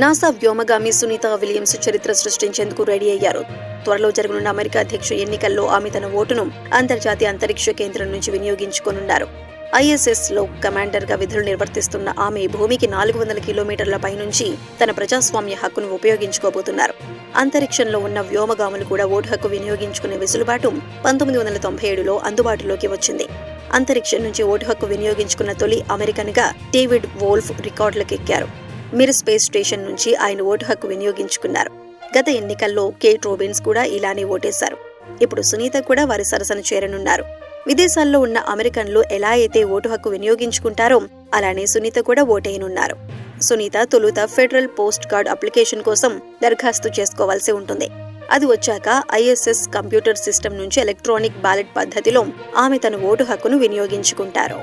NASA వ్యోమగామి Sunitha Williams చరిత్ర సృష్టించేందుకు ready అయ్యారు. త్వరలో జరగనున్న అమెరికా అధ్యక్ష ఎన్నికల్లో ఆమె తన ఓటును అంతర్జాతీయ అంతరిక్ష కేంద్రం నుంచి వినియోగించుకోనున్నారు. ఐఎస్ఎస్లో కమాండర్గా విధులు నిర్వర్తిస్తున్న ఆమె భూమికి నాలుగు వందల కిలోమీటర్ల పైనుంచి తన ప్రజాస్వామ్య హక్కును ఉపయోగించుకోబోతున్నారు. అంతరిక్షంలో ఉన్న వ్యోమగాములు కూడా ఓటు హక్కు వినియోగించుకునే వెసులుబాటు పంతొమ్మిది వందల తొంభై ఏడులో అందుబాటులోకి వచ్చింది. అంతరిక్షం నుంచి ఓటు హక్కు వినియోగించుకున్న తొలి అమెరికన్గా డేవిడ్ వోల్ఫ్ రికార్డులకెక్కారు. మీరు స్పేస్ స్టేషన్ నుంచి ఆయన ఓటు హక్కు వినియోగించుకున్నారు. గత ఎన్నికల్లో కేట్ రోబిన్స్ కూడా ఇలానే ఓటేశారు. ఇప్పుడు సునీత కూడా వారి సరసన చేరనున్నారు. విదేశాల్లో ఉన్న అమెరికన్లు ఎలా అయితే ఓటు హక్కు వినియోగించుకుంటారో అలానే సునీత కూడా ఓటేయనున్నారు. సునీత తొలుత ఫెడరల్ పోస్ట్ కార్డ్ అప్లికేషన్ కోసం దరఖాస్తు చేసుకోవాల్సి ఉంటుంది. అది వచ్చాక ఐఎస్ఎస్ కంప్యూటర్ సిస్టమ్ నుంచి ఎలక్ట్రానిక్ బ్యాలెట్ పద్ధతిలో ఆమె తన ఓటు హక్కును వినియోగించుకుంటారు.